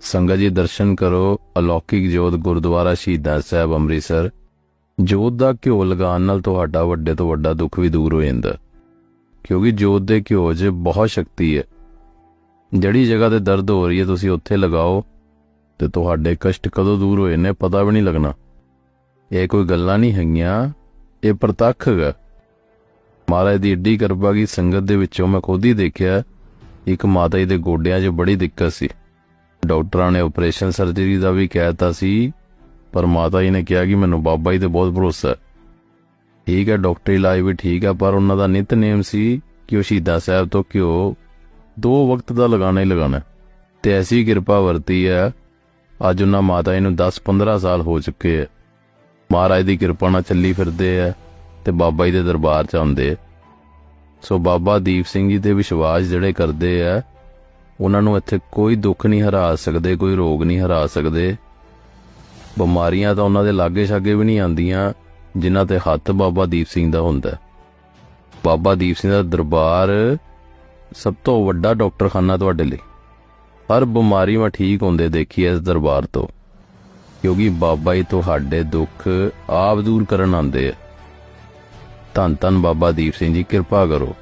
ਸੰਗਤ ਜੀ ਦਰਸ਼ਨ ਕਰੋ, ਅਲੌਕਿਕ ਜੋਤ ਗੁਰਦੁਆਰਾ ਸ਼ਹੀਦਾਂ ਸਾਹਿਬ ਅੰਮ੍ਰਿਤਸਰ। ਜੋਤ ਦਾ ਘਿਓ ਲਗਾਉਣ ਨਾਲ ਤੁਹਾਡਾ ਵੱਡੇ ਤੋਂ ਵੱਡਾ ਦੁੱਖ ਵੀ ਦੂਰ ਹੋ ਜਾਂਦਾ। ਕਿਉਂਕਿ ਜੋਤ ਦੇ ਘਿਓ 'ਚ ਬਹੁਤ ਸ਼ਕਤੀ ਹੈ। ਜਿਹੜੀ ਜਗ੍ਹਾ ਤੇ ਦਰਦ ਹੋ ਰਹੀ ਹੈ, ਤੁਸੀਂ ਉੱਥੇ ਲਗਾਓ, ਤੇ ਤੁਹਾਡੇ ਕਸ਼ਟ ਕਦੋਂ ਦੂਰ ਹੋਏ ਨੇ ਪਤਾ ਵੀ ਨਹੀਂ ਲੱਗਣਾ। ਇਹ ਕੋਈ ਗੱਲਾਂ ਨਹੀਂ ਹੈਗੀਆਂ, ਇਹ ਪ੍ਰਤੱਖ ਹੈਗਾ। ਮਹਾਰਾਜ ਦੀ ਏਡੀ ਕਿਰਪਾ ਕੀ ਸੰਗਤ ਦੇ ਵਿੱਚੋਂ ਮੈਂ ਖੁਦ ਹੀ ਦੇਖਿਆ, ਇੱਕ ਮਾਤਾ ਜੀ ਦੇ ਗੋਡਿਆਂ 'ਚ ਬੜੀ ਦਿੱਕਤ ਸੀ। ਡਾਕਟਰਾਂ ਨੇ ਆਪਰੇਸ਼ਨ ਸਰਜਰੀ ਦਾ ਵੀ ਕਹਿਤਾ ਸੀ, ਪਰ ਮਾਤਾ ਜੀ ਨੇ ਕਿਹਾ ਕਿ ਮੈਨੂੰ ਬਾਬਾ ਜੀ ਤੇ ਬਹੁਤ ਭਰੋਸਾ। ਹੈ ਠੀਕ ਹੈ, ਡਾਕਟਰੀ ਇਲਾਜ ਵੀ ਠੀਕ ਹੈ, ਪਰ ਉਹਨਾਂ ਦਾ ਨਿਤਨੇਮ ਸੀ ਕਿ ਉਹ ਸ਼ਹੀਦਾਂ ਸਾਹਿਬ ਤੋਂ ਘਿਓ ਦੋ ਵਕਤ ਦਾ ਲਗਾਣਾ ਹੀ ਲਗਾਣਾ ਤੇ ਐਸੀ ਕਿਰਪਾ ਵਰਤੀ ਹੈ, ਅੱਜ ਉਹਨਾਂ ਮਾਤਾ ਜੀ ਨੂੰ 10-15 ਸਾਲ ਹੋ ਚੁੱਕੇ ਹੈ। ਮਹਾਰਾਜ ਦੀ ਕਿਰਪਾ ਨਾਲ ਚੱਲੀ ਫਿਰਦੇ ਹੈ ਤੇ ਬਾਬਾ ਜੀ ਦੇ ਦਰਬਾਰ ਚ ਆਉਂਦੇ ਆ ਸੋ ਬਾਬਾ ਦੀਪ ਸਿੰਘ ਜੀ ਤੇ ਵਿਸ਼ਵਾਸ ਜਿਹੜੇ ਕਰਦੇ ਆ ਉਹਨਾਂ ਨੂੰ ਇੱਥੇ ਕੋਈ ਦੁੱਖ ਨਹੀਂ ਹਰਾ ਸਕਦੇ, ਕੋਈ ਰੋਗ ਨਹੀਂ ਹਰਾ ਸਕਦੇ। ਬਿਮਾਰੀਆਂ ਤਾਂ ਉਹਨਾਂ ਦੇ ਲਾਗੇ ਛਾਗੇ ਵੀ ਨਹੀਂ ਆਉਂਦੀਆਂ, ਜਿਨ੍ਹਾਂ ਤੇ ਹੱਥ ਬਾਬਾ ਦੀਪ ਸਿੰਘ ਦਾ ਹੁੰਦਾ। ਬਾਬਾ ਦੀਪ ਸਿੰਘ ਦਾ ਦਰਬਾਰ ਸਭ ਤੋਂ ਵੱਡਾ ਡਾਕਟਰਖਾਨਾ ਤੁਹਾਡੇ ਲਈ। ਹਰ ਬਿਮਾਰੀ ਮੈਂ ਠੀਕ ਹੁੰਦੇ ਦੇਖੀ ਇਸ ਦਰਬਾਰ ਤੋਂ, ਕਿਉਂਕਿ ਬਾਬਾ ਜੀ ਤੁਹਾਡੇ ਦੁੱਖ ਆਪ ਦੂਰ ਕਰਨ ਆਉਂਦੇ ਆ। ਧੰਨ ਧੰਨ ਬਾਬਾ ਦੀਪ ਸਿੰਘ ਜੀ, ਕਿਰਪਾ ਕਰੋ।